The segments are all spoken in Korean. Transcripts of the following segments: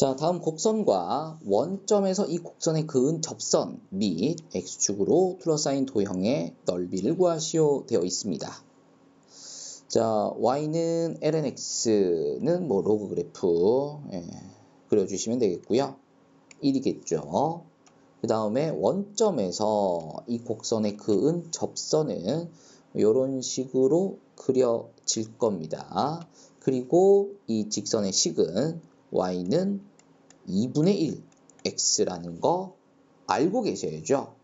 자, 다음 곡선과 원점에서 이 곡선에 그은 접선 및 x축으로 둘러싸인 도형의 넓이를 구하시오 되어 있습니다. 자, y는 lnx는 뭐 로그 그래프 예, 그려주시면 되겠고요. 1이겠죠. 그 다음에 원점에서 이 곡선에 그은 접선은 이런 식으로 그려질 겁니다. 그리고 이 직선의 식은 y는 2분의 1 x라는 거 알고 계셔야죠.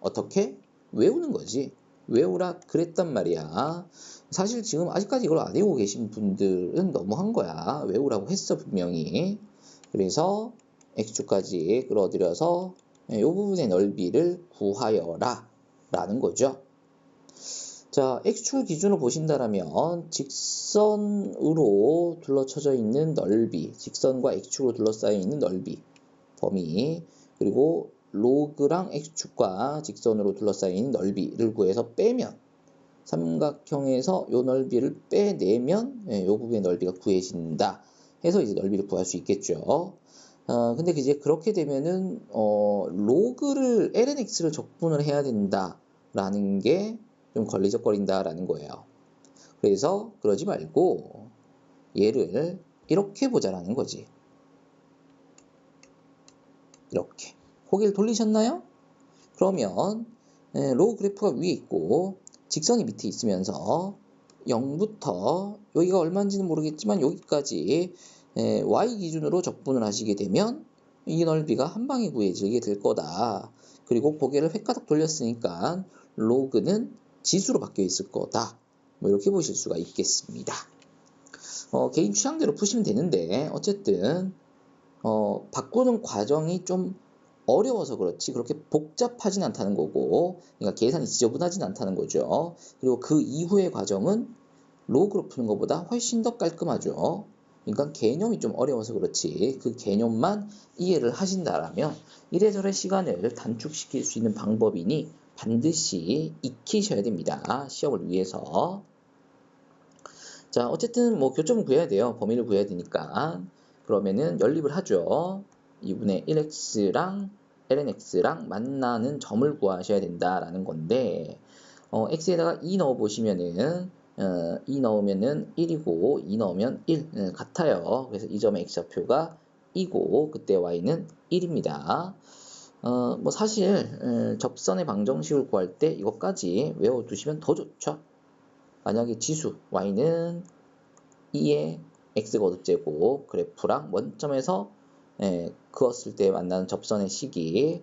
어떻게? 외우는 거지. 외우라 그랬단 말이야. 사실 지금 아직까지 이걸 안 외우고 계신 분들은 너무한 거야. 외우라고 했어 분명히. 그래서 x축까지 끌어들여서 이 부분의 넓이를 구하여라 라는 거죠. 자, x축을 기준으로 보신다라면 직선으로 둘러쳐져 있는 넓이, 직선과 x축으로 둘러싸여 있는 넓이, 범위, 그리고 로그랑 x축과 직선으로 둘러싸여 있는 넓이를 구해서 빼면 삼각형에서 요 넓이를 빼내면 예, 요 부분의 넓이가 구해진다 해서 이제 넓이를 구할 수 있겠죠. 어, 근데 이제 그렇게 되면은 어, 로그를 lnx를 적분을 해야 된다라는 게 좀 걸리적거린다라는 거예요. 그래서 그러지 말고 얘를 이렇게 보자라는 거지. 이렇게. 고개를 돌리셨나요? 그러면 예, 로우 그래프가 위에 있고 직선이 밑에 있으면서 0부터 여기가 얼마인지는 모르겠지만 여기까지 예, y 기준으로 적분을 하시게 되면 이 넓이가 한 방에 구해지게 될 거다. 그리고 고개를 획가닥 돌렸으니까 로그는 지수로 바뀌어 있을 거다. 뭐 이렇게 보실 수가 있겠습니다. 어, 개인 취향대로 푸시면 되는데 어쨌든 어, 바꾸는 과정이 좀 어려워서 그렇지 그렇게 복잡하진 않다는 거고 그러니까 계산이 지저분하진 않다는 거죠. 그리고 그 이후의 과정은 로그로 푸는 것보다 훨씬 더 깔끔하죠. 그러니까 개념이 좀 어려워서 그렇지 그 개념만 이해를 하신다라면 이래저래 시간을 단축시킬 수 있는 방법이니 반드시 익히셔야 됩니다. 시험을 위해서. 자, 어쨌든 뭐 교점을 구해야 돼요. 범위를 구해야 되니까. 그러면은 연립을 하죠. 2분의 1x랑 lnx랑 만나는 점을 구하셔야 된다라는 건데 어, x에다가 2 넣어 보시면은 어, 2 넣으면은 1이고 2 넣으면 1 음, 같아요. 그래서 이 점의 x좌표가 2고 그때 y는 1입니다. 어, 뭐 사실 에, 접선의 방정식을 구할 때 이것까지 외워두시면 더 좋죠. 만약에 지수 y는 2의 x 거듭제곱 그래프랑 원점에서 에, 그었을 때 만나는 접선의 식이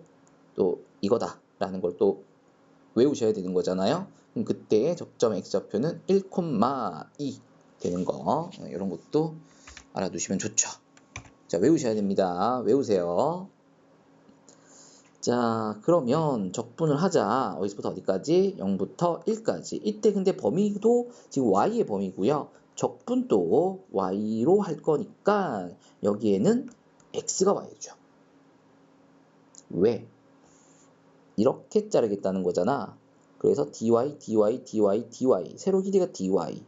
또 이거다라는 걸 또 외우셔야 되는 거잖아요. 그럼 그때의 접점 x좌표는 1,2 되는 거 이런 것도 알아두시면 좋죠. 자 외우셔야 됩니다. 외우세요. 자, 그러면 적분을 하자. 어디서부터 어디까지? 0부터 1까지. 이때 근데 범위도 지금 y의 범위고요. 적분도 y로 할 거니까 여기에는 x가 와야죠. 왜? 이렇게 자르겠다는 거잖아. 그래서 dy, dy, dy, dy. 세로 길이가 dy.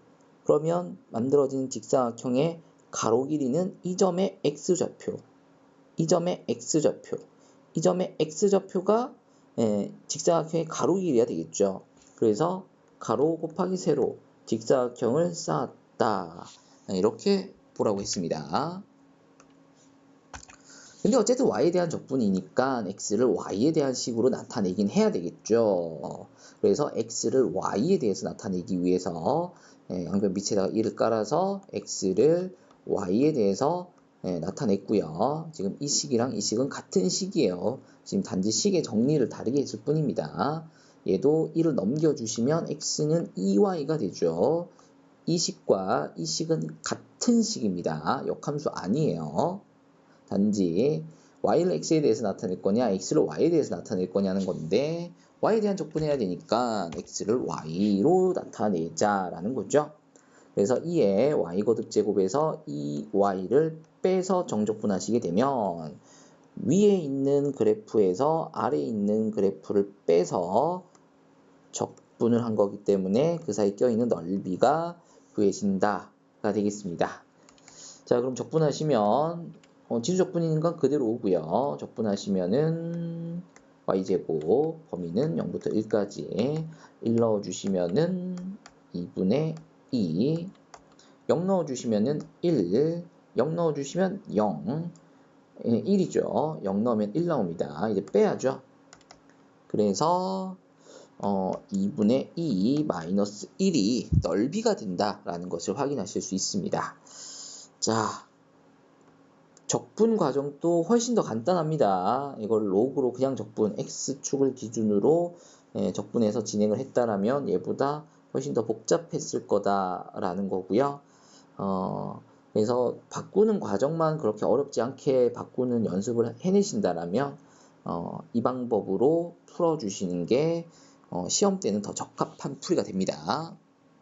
그러면 만들어진 직사각형의 가로 길이는 이 점의 x좌표. 이 점의 x좌표. 이 점의 x좌표가 예, 직사각형의 가로 길이가 되겠죠. 그래서 가로 곱하기 세로 직사각형을 쌓았다. 이렇게 보라고 했습니다. 근데 어쨌든 y에 대한 적분이니까 x를 y에 대한 식으로 나타내긴 해야 되겠죠. 그래서 x를 y에 대해서 나타내기 위해서 예, 양변 밑에다가 1을 깔아서 x를 y에 대해서 네, 나타냈고요. 지금 이 식이랑 이 식은 같은 식이에요. 지금 단지 식의 정리를 다르게 했을 뿐입니다. 얘도 1을 넘겨주시면 x는 2y가 되죠. 이 식과 이 식은 같은 식입니다. 역함수 아니에요. 단지 y를 x에 대해서 나타낼 거냐, x를 y에 대해서 나타낼 거냐는 건데 y에 대한 적분해야 되니까 x를 y로 나타내자라는 거죠. 그래서 2의 y 거듭 제곱에서 이 y를 빼서 정적분하시게 되면 위에 있는 그래프에서 아래에 있는 그래프를 빼서 적분을 한 거기 때문에 그 사이 껴있는 넓이가 구해진다가 되겠습니다. 자 그럼 적분하시면 어, 어, 지수 적분인 건 그대로 오고요. 적분하시면은 y제곱 범위는 0부터 1까지 1 넣어주시면은 2분의 2 0 넣어주시면은 1 0 넣어주시면 0 예, 1이죠. 0 넣으면 1 나옵니다. 이제 빼야죠. 그래서 어, 2분의 2 마이너스 1이 넓이가 된다라는 것을 확인하실 수 있습니다. 자, 적분 과정도 훨씬 더 간단합니다. 이걸 로그로 그냥 적분 x축을 기준으로 예, 적분해서 진행을 했다라면 얘보다 훨씬 더 복잡했을 거다라는 거고요. 어, 그래서 바꾸는 과정만 그렇게 어렵지 않게 바꾸는 연습을 해내신다라면 어, 이 방법으로 풀어주시는 게 어, 시험 때는 더 적합한 풀이가 됩니다.